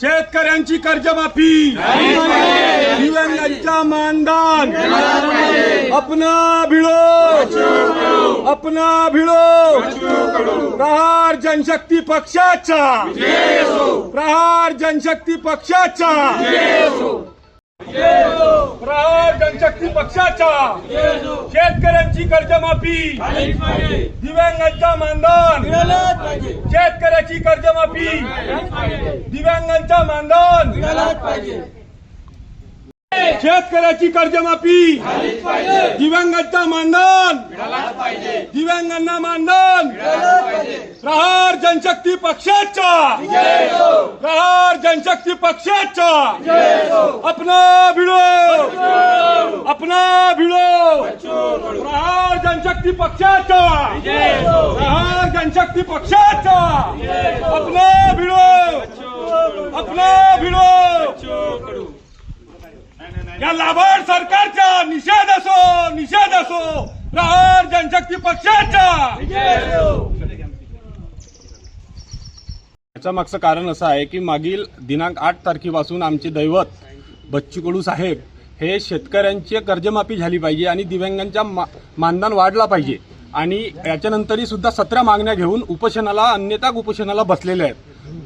शेतकऱ्यांची कर्जमाफी. दिव्यांगांचा मानधन. अपना भिडो अपना भिडो प्रहार जनशक्ती पक्षाचा. प्रहार जनशक्ती पक्षाचा. प्रहार जनशक्ती पक्षाचा. शेतकऱ्यांची कर्जमाफी. दिव्यांगांचा मानधन. शेतकऱ्याची कर्जमाफी. दिव्यांगांचा मानधन. शेतकऱ्याची कर्जमाफी. दिव्यांगांचा मानधन. दिव्यांगांना मानधन. प्रहार जनशक्ती पक्षाचा. प्रहार जनशक्ती पक्षाचा. अपना भिडो. अपना भिडो. जनशक्ती पक्षाचा. प्रहार जनशक्ती पक्षाचा. अपना भिडो. अपना भिडो. या लाभाड सरकारचा निषेध असो निषेध असो. प्रहार जनशक्ती पक्षाचा. याच्या मागचं कारण असं आहे की मागील दिनांक आठ तारखेपासून आमचे दैवत बच्चू कडू साहेब हे शेतकऱ्यांची कर्जमाफी झाली पाहिजे आणि दिव्यांगांच्या मा मानधन वाढला पाहिजे. आणि याच्यानंतरही सुद्धा सतरा मागण्या घेऊन उपोषणाला अन्यथा उपोषणाला बसलेले आहेत.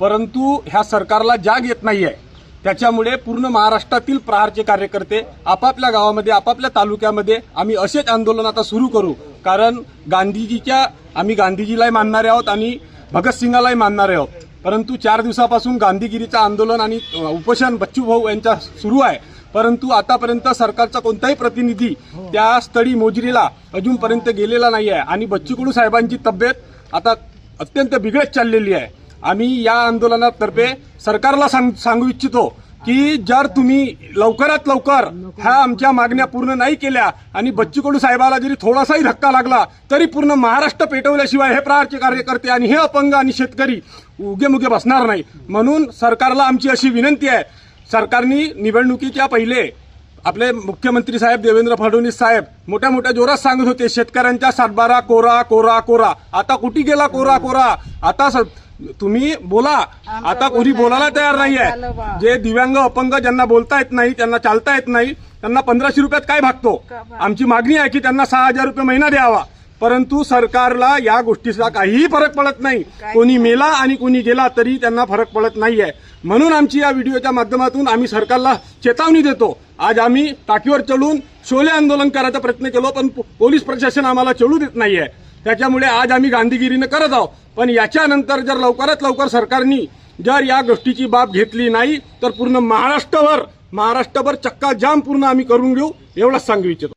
परंतु ह्या सरकारला जाग येत नाही आहे त्याच्यामुळे पूर्ण महाराष्ट्रातील प्रहारचे कार्यकर्ते आपापल्या गावामध्ये आपापल्या तालुक्यामध्ये आम्ही असेच आंदोलन आता सुरू करू. कारण गांधीजीच्या आम्ही गांधीजीलाही मानणारे आहोत आणि भगतसिंगालाही मानणारे आहोत. परंतु चार दिवसापासून गांधीगिरीचं आंदोलन आणि उपोषण बच्चू भाऊ यांचा सुरू आहे. परंतु आतापर्यंत सरकारचा कोणताही प्रतिनिधी त्या स्थळी मोजरीला अजूनपर्यंत गेलेला नाही आहे आणि बच्चू कडू साहेबांची तब्येत आता अत्यंत बिघडत चाललेली आहे. आम्ही या आंदोलनातर्फे सरकारला सांग सांगू इच्छितो की जर तुम्ही लवकरात लवकर ह्या आमच्या मागण्या पूर्ण नाही केल्या आणि बच्चू कडू साहेबाला जरी थोडासाही धक्का लागला तरी पूर्ण महाराष्ट्र पेटवल्याशिवाय हे प्रकारचे कार्यकर्ते आणि हे अपंग आणि शेतकरी उगे मुगे बसणार नाही. म्हणून सरकारला आमची अशी विनंती आहे सरकारने निवडणुकीच्या पहिले आपले मुख्यमंत्री साहेब देवेंद्र फडणवीस साहेब मोठ्या मोठ्या जोरात सांगत होते शेतकऱ्यांच्या सातबारा कोरा कोरा कोरा. आता कुठे गेला कोरा कोरा? आता तुम्ही बोला. आता कोणी बोलायला तयार नाही आहे जे दिव्यांग अपंग ज्यांना बोलता येत नाही त्यांना चालता येत नाही त्यांना पंधराशे रुपयात काय भागतो? आमची मागणी आहे की त्यांना सहा हजार रुपये महिना द्यावा. परंतु सरकारला या गोष्टीचा काहीही फरक पडत नाही. कोणी मेला आणि कोणी गेला तरी त्यांना फरक पडत नाहीये. म्हणून आमची या व्हिडिओच्या माध्यमातून आम्ही सरकारला चेतावणी देतो. आज आम्ही टाकीवर चढून शोले आंदोलन करायचा प्रयत्न केलो पण पोलीस प्रशासन आम्हाला चढू देत नाहीये. त्याच्यामुळे आज आम्ही गांधीगिरीनं करत आहोत. पण याच्यानंतर जर लवकरात लवकर सरकारनी जर या गोष्टीची बाब घेतली नाही तर पूर्ण महाराष्ट्रभर महाराष्ट्रभर चक्का जाम पूर्ण आम्ही करून घेऊ एवढंच सांगू इच्छितो.